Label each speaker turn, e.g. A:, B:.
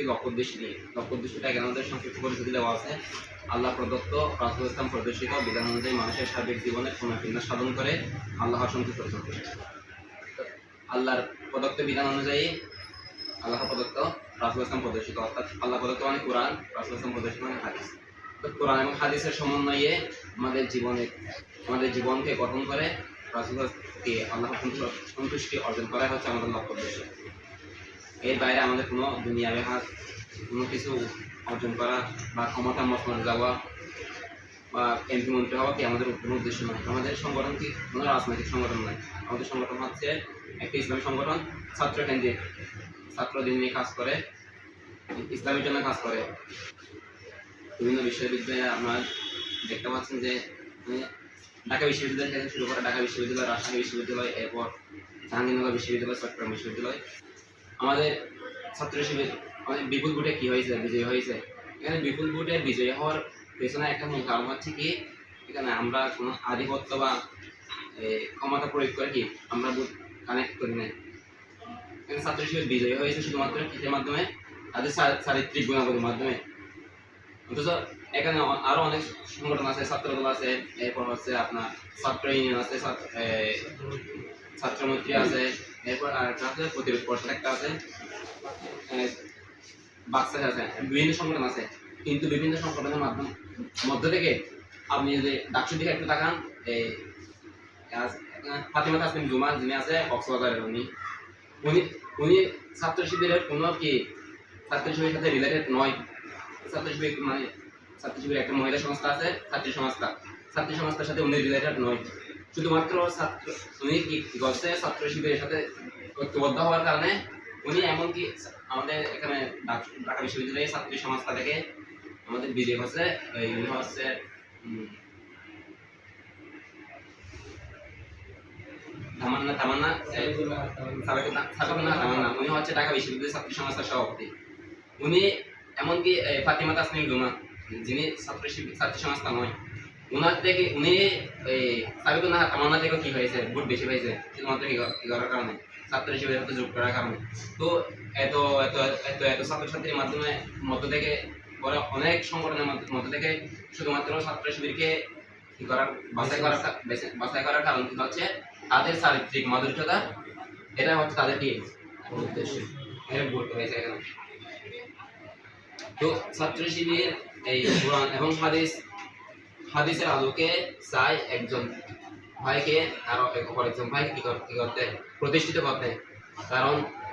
A: একটি লক্ষ্য উদ্দেশ্য নিয়ে। এখানে আমাদের সংক্ষিপ্ত পরিস্থিতি দেওয়া আছে। আল্লাহ প্রদত্ত রাসুল ইসলাম প্রদর্শিত বিধান অনুযায়ী মানুষের সার্বিক জীবনে পুনর্বিন্যাস সাধন করে আল্লাহর সন্তুষ্ট করতে আল্লাহর প্রদত্ত বিধান অনুযায়ী আল্লাহ প্রদত্ত রাসুল ইসলাম প্রদর্শিত অর্থাৎ আল্লাহ প্রদত্ত মানে কোরআন রাসুল ইসলাম প্রদর্শিত মানে হাদিস। তো কোরআন এবং হাদিসের সমন্বয়ে আমাদের জীবনে, আমাদের জীবনকে গঠন করে রাসুলকে আল্লাহ সন্তুষ্টি অর্জন করাই হচ্ছে আমাদের লক্ষ্য উদ্দেশ্য। এর বাইরে আমাদের কোনো দুনিয়াবে হাত, কোনো কিছু অর্জন করা বা ক্ষমতা মতমান যাওয়া বা এমপি মন্ত্রী হওয়া কি আমাদের কোনো উদ্দেশ্য নয়? আমাদের সংগঠন কি কোনো রাজনৈতিক সংগঠন নয়? আমাদের সংগঠন হচ্ছে একটি ইসলামী সংগঠন, ছাত্র কেন্দ্রিক। ছাত্রদের নিয়ে কাজ করে, ইসলামের জন্য কাজ করে। বিভিন্ন বিশ্ববিদ্যালয়ে আপনার দেখতে পাচ্ছেন যে মানে ঢাকা বিশ্ববিদ্যালয় থেকে শুরু করে ঢাকা বিশ্ববিদ্যালয়, রাজশাহী বিশ্ববিদ্যালয়, এরপর জাহাঙ্গীরনগর বিশ্ববিদ্যালয়, চট্টগ্রাম বিশ্ববিদ্যালয়। আমাদের ছাত্র শিবির আমাদের বিপুল ভোটে কি হয়েছে? বিজয়ী হয়েছে। এখানে বিপুল ভোটে বিজয়ী হওয়ার পেছনে একটা মূল কারণ হচ্ছে কি, এখানে আমরা কোনো আধিপত্য বা ক্ষমতা প্রয়োগ করে কি আমরা ভোট কানেক্ট করি না এখানে ছাত্র শিবির বিজয়ী হয়েছে শুধুমাত্র কিসের মাধ্যমে? তাদের চারিত্রিক গুণাবলীর মাধ্যমে। অথচ এখানে আরও অনেক সংগঠন আছে, ছাত্রদল আছে, এরপর হচ্ছে আপনার ছাত্র ইউনিয়ন আছে ছাত্র এ, ছাত্রমৈত্রী আছে এরপর আর একটা আছে প্রতিরোধ পরিষদ একটা আছে বাক্সাস আছে বিভিন্ন সংগঠন আছে কিন্তু বিভিন্ন সংগঠনের মাধ্যম মধ্য থেকে আপনি যদি ডাকসুর দিকে একটু তাকান এই ফাতিমা তাসলিম জুমা যিনি আছে কক্সবাজারের উনি। উনি উনি ছাত্র শিবিরের কোনো কি ছাত্র শিবিরের সাথে রিলেটেড নয়। ছাত্র শিবির মানে ছাত্র শিবিরের একটা মহিলা সংস্থা আছে ছাত্রী সংস্থা। ছাত্রী সংস্থার সাথে উনি রিলেটেড নয়। শুধুমাত্র ছাত্র উনি কি ছাত্র শিবিরের সাথে ঐক্যবদ্ধ হওয়ার কারণে উনি এমনকি আমাদের এখানে ঢাকা বিশ্ববিদ্যালয়ের ছাত্রী সংস্থা থেকে আমাদের বিজয় হচ্ছে উনি হচ্ছে ছাত্র ছাত্রী সংস্থা নয় ওনার থেকে উনি, এই সাবিকুল্লাহ তামান্না থেকে কি হয়েছে? ভোট বেশি হয়েছে শুধুমাত্র কি করার কারণে? ছাত্র শিবিরের সাথে যোগ করার কারণে। তো এত এত এত এত ছাত্রছাত্রীর মাধ্যমে, মধ্য থেকে পরে অনেক সংগঠনের মধ্য- থেকে শুধুমাত্র ছাত্র শিবিরকে কি করার, বাছাই করার বাছাই করার কারণ হচ্ছে তাদের চারিত্রিক মাধুর্যতা। এটা হচ্ছে তাদের কি উদ্দেশ্য? এর ভোট হয়েছে এখানে। তো ছাত্র শিবির, এই কোরআন এবং হাদিস হাদিসের আলোকে চাই একজন ভাইকে আরও অপর একজন ভাই কি করতে প্রতিষ্ঠিত করতে। কারণ